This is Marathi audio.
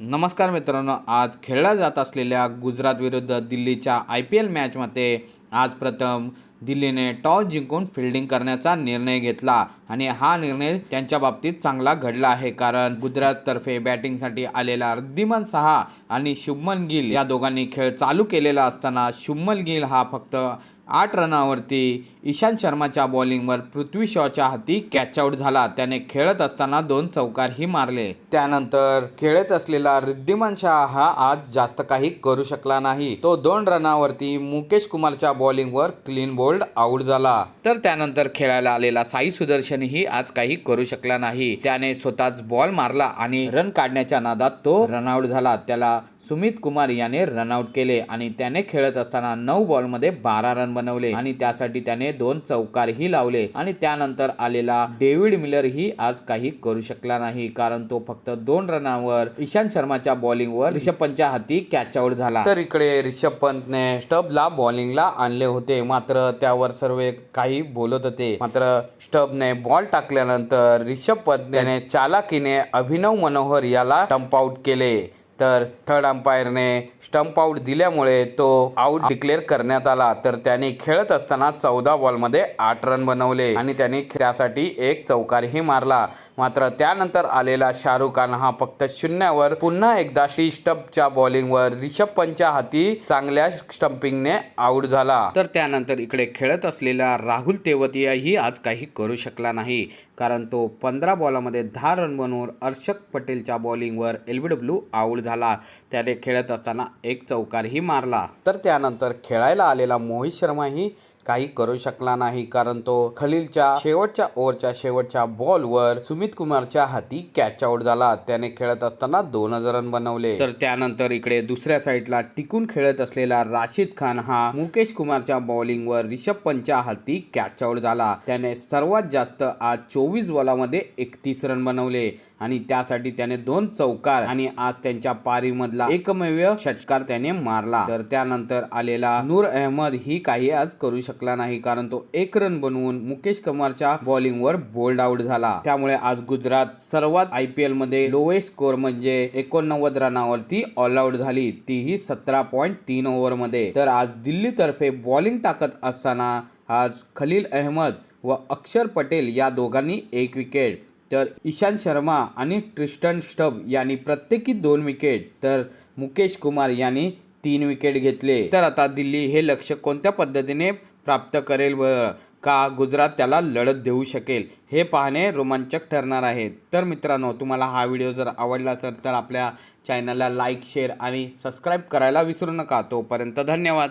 नमस्कार मित्रांनो आज खेळल्या जात असलेल्या गुजरात विरुद्ध दिल्लीच्या आय पी एल मॅचमध्ये आज प्रथम दिल्लीने टॉस जिंकून फिल्डिंग करण्याचा निर्णय घेतला आणि हा निर्णय त्यांच्या बाबतीत चांगला घडला आहे कारण गुजराततर्फे बॅटिंगसाठी आलेला रिद्धिमान सहा आणि शुभमन गिल या दोघांनी खेळ चालू केलेला असताना शुभमन गिल हा फक्त आठ रनावरती इशांत शर्माच्या बॉलिंगवर पृथ्वी शॉच्या हाती कॅच आउट झाला. त्याने खेळत असताना दोन चौकारही मारले. त्यानंतर खेळत असलेला रिद्धिमान शाह हा आज जास्त काही करू शकला नाही. तो दोन रनावरती मुकेश कुमारच्या बॉलिंगवर क्लीन बोल्ड आउट झाला. तर त्यानंतर खेळायला आलेला साई सुदर्शनही आज काही करू शकला नाही. त्याने स्वतःच बॉल मारला आणि रन काढण्याच्या नादात तो रनआउट झाला. त्याला सुमित कुमार याने रनआउट केले आणि त्याने खेळत असताना नऊ बॉलमध्ये बारा रन बनवले आणि त्यासाठी त्याने दोन चौकारही लावले आणि त्यानंतर आलेला डेव्हिड मिलर ही आज काही करू शकला नाही कारण तो फक्त दोन रनावर इशांत शर्माच्या बॉलिंगवर रिषभ पंतच्या हाती कॅच आउट झाला. तर इकडे रिषभ पंतने स्टबला बॉलिंगला आणले होते मात्र त्यावर सर्व काही बोलत होते. मात्र स्टबने बॉल टाकल्यानंतर रिषभ पंत याने चालाकीने अभिनव मनोहर याला टम्प आउट केले. तर थर्ड अंपायरने स्टंप आउट दिल्यामुळे तो आउट डिक्लेअर करण्यात आला. तर त्याने खेळत असताना चौदा बॉलमध्ये आठ रन बनवले. आणि त्याने त्यासाठी एक चौकारही मारला. मात्र त्यानंतर आलेला शाहरुख खान हा फक्त शून्यावर पुन्हा एकदा श्री स्टंपच्या बॉलिंगवर रिषभ पंतच्या हाती चांगल्या स्टंपिंगने आउट झाला. तर त्यानंतर इकडे खेळत असलेला राहुल तेवतियाही आज काही करू शकला नाही. कारण तो पंधरा बॉलामध्ये दहा रन बनवून अर्षक पटेलच्या बॉलिंगवर एलबीडब्ल्यू आउट झाला. त्याने खेळत असताना एक चौकारही मारला. तर त्यानंतर खेळायला आलेला मोहित शर्माही काही करू शकला नाही कारण तो खलीलच्या शेवटच्या ओव्हरच्या शेवटच्या बॉलवर सुमित कुमारच्या हाती कॅच आउट झाला. त्याने खेळत असताना दोन हजार रन बनवले. तर त्यानंतर इकडे दुसऱ्या साईडला टिकून खेळत असलेला राशीद खान हा मुकेश कुमारच्या बॉलिंगवर रिषभ पंतच्या हाती कॅच आउट झाला. त्याने सर्वात जास्त आज चोवीस बॉलामध्ये एकतीस रन बनवले आणि त्यासाठी त्याने दोन चौकार आणि आज त्यांच्या पारीमधला एकमेव षटकार त्याने मारला. तर त्यानंतर आलेला नूर अहमद ही काही आज करू शकला नाही कारण तो एक रन बनवून मुकेश कुमारच्या बॉलिंगवर बोल्ड आउट झाला. त्यामुळे आज गुजरात सर्वात आय पी एलमध्ये लोएस्ट स्कोर म्हणजे एकोणनव्वद रनावरती ऑल आउट झाली. तीही सतरा पॉईंट तीन ओव्हरमध्ये. तर आज दिल्ली तर्फे बॉलिंग टाकत असताना आज खलील अहमद व अक्षर पटेल या दोघांनी एक विकेट तर ईशांत शर्मा आणि ट्रिस्टन स्टब यांनी प्रत्येकी दोन विकेट तर मुकेश कुमार यांनी तीन विकेट घेतले. तर आता दिल्ली हे लक्ष कोणत्या पद्धतीने प्राप्त करेल व का गुजरात त्याला लढत देऊ शकेल हे पाहणे रोमांचक ठरणार आहे. तर मित्रांनो तुम्हाला हा व्हिडिओ जर आवडला असेल तर आपल्या चॅनलला लाईक शेअर आणि सबस्क्राईब करायला विसरू नका. तोपर्यंत धन्यवाद.